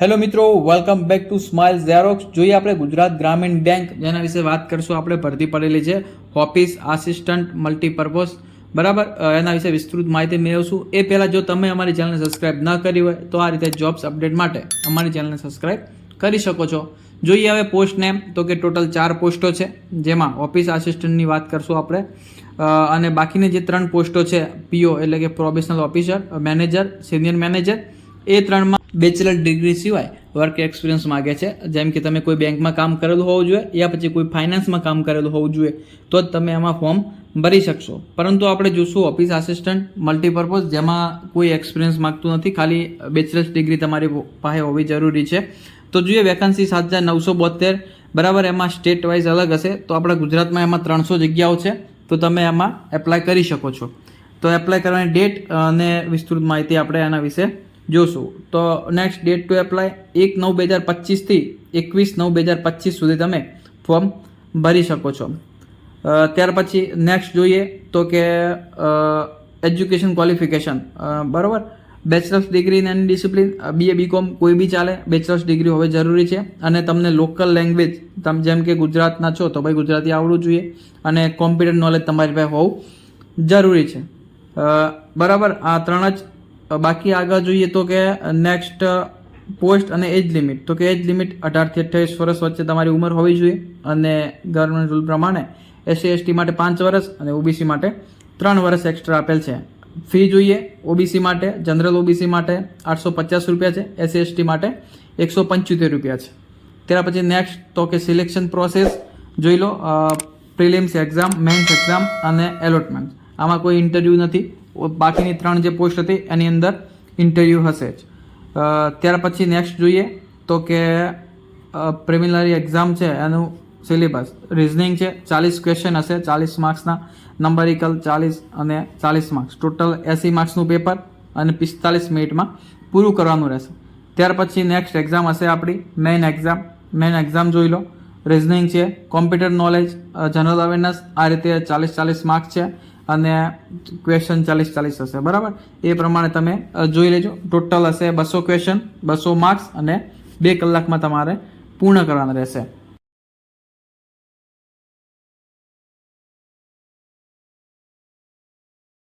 Hello મિત્રો welcome back to Smile Xerox જોઈએ આપણે ગુજરાત ગ્રામીણ બેંક જેના વિશે વાત કરશું, આપણે ભરતી પડેલી છે ઓફિસ આસિસ્ટન્ટ મલ્ટીપર્પઝ બરાબર? એના વિશે વિસ્તૃત માહિતી મેળવશું. એ પહેલાં જો તમે અમારી ચેનલને સબસ્ક્રાઇબ ન કરી હોય, તો આ રીતે જોબ્સ અપડેટ માટે અમારી ચેનલને સબસ્ક્રાઇબ કરી શકો છો. જોઈએ હવે પોસ્ટ નેમ તો કે ટોટલ ચાર પોસ્ટો છે, જેમાં ઓફિસ આસિસ્ટન્ટની વાત કરશું આપણે. અને બાકીની જે ત્રણ પોસ્ટો છે પીઓ એટલે કે probationary officer manager senior manager એ ત્રણમાં બેચલર ડિગ્રી સિવાય વર્ક એક્સપિરિયન્સ માગે છે. જેમ કે તમે કોઈ બેંકમાં કામ કરેલું હોવું જોઈએ યા પછી કોઈ ફાઇનાન્સમાં કામ કરેલું હોવું જોઈએ, તો જ તમે એમાં ફોર્મ ભરી શકશો. પરંતુ આપણે જોશું ઓફિસ આસિસ્ટન્ટ મલ્ટીપર્પઝ જેમાં કોઈ એક્સપિરિયન્સ માગતું નથી. ખાલી બેચલર્સ ડિગ્રી તમારી પાસે હોવી જરૂરી છે. તો જોઈએ વેકન્સી સાત હજાર નવસો બોતેર બરાબર, એમાં સ્ટેટ વાઇઝ અલગ હશે. તો આપણા ગુજરાતમાં એમાં ત્રણસો જગ્યાઓ છે, તો તમે એમાં એપ્લાય કરી શકો છો. તો એપ્લાય કરવાની ડેટ અને વિસ્તૃત માહિતી આપણે એના વિશે જોશું. તો નેક્સ્ટ ડેટ ટુ એપ્લાય એક નવ બે હજાર પચીસથી એકવીસ નવ બે હજાર પચીસ સુધી તમે ફોર્મ ભરી શકો છો. ત્યાર પછી નેક્સ્ટ જોઈએ તો કે એજ્યુકેશન ક્વોલિફિકેશન બરાબર? Bachelor's degree in any discipline BA BCom કોઈ બી ચાલે બેચલર્સ ડિગ્રી હોવી જરૂરી છે. અને તમને લોકલ લેંગ્વેજ તમે જેમ કે ગુજરાતના છો તો ભાઈ ગુજરાતી આવડવું જોઈએ. અને કોમ્પ્યુટર નોલેજ તમારી પાસે હોવું જરૂરી છે. બરાબર? આ ત્રણ જ બાકી આગળ જોઈએ તો કે નેક્સ્ટ પોસ્ટ અને એજ લિમિટ તો કે એજ લિમિટ અઢારથી અઠ્યાવીસ વર્ષ વચ્ચે તમારી ઉંમર હોવી જોઈએ અને ગવર્મેન્ટ રૂલ પ્રમાણે એસસી એસટી માટે પાંચ વર્ષ અને ઓબીસી માટે ત્રણ વર્ષ એક્સ્ટ્રા આપેલ છે. ફી જોઈએ ઓબીસી માટે જનરલ ઓબીસી માટે આઠસો પચાસ રૂપિયા છે એસસી એસટી માટે એકસો પંચોતેર રૂપિયા છે. ત્યાર પછી નેક્સ્ટ તો કે સિલેક્શન પ્રોસેસ જોઈ લો પ્રિલિમ્સ એક્ઝામ મેન્સ એક્ઝામ અને એલોટમેન્ટ આમાં કોઈ ઇન્ટરવ્યૂ નથી. બાકીની ત્રણ જે પોસ્ટ હતી, એની અંદર ઇન્ટરવ્યૂ હશે જ. ત્યાર પછી નેક્સ્ટ જોઈએ તો કે પ્રિમિનરી એક્ઝામ છે, એનું સિલેબસ રિઝનિંગ છે, ચાલીસ ક્વેશ્ચન હશે, ચાલીસ માર્ક્સના નંબરિકલ ચાલીસ અને ચાલીસ માર્ક્સ ટોટલ એંસી માર્ક્સનું પેપર અને પિસ્તાલીસ મિનિટમાં પૂરું કરવાનું રહેશે. ત્યાર પછી નેક્સ્ટ એક્ઝામ હશે આપણી મેઇન એક્ઝામ મેઇન એક્ઝામ જોઈ લો. રિઝનિંગ છે કોમ્પ્યુટર નોલેજ જનરલ અવેરનેસ આ રીતે ચાલીસ ચાલીસ માર્ક્સ છે. અને ક્વેશ્ચન ચાલીસ ચાલીસ હશે, બરાબર? એ પ્રમાણે તમે જોઈ લેજો. ટોટલ હશે બસો ક્વેશ્ચન બસો માર્ક્સ અને બે કલાકમાં તમારે પૂર્ણ કરવાના રહેશે.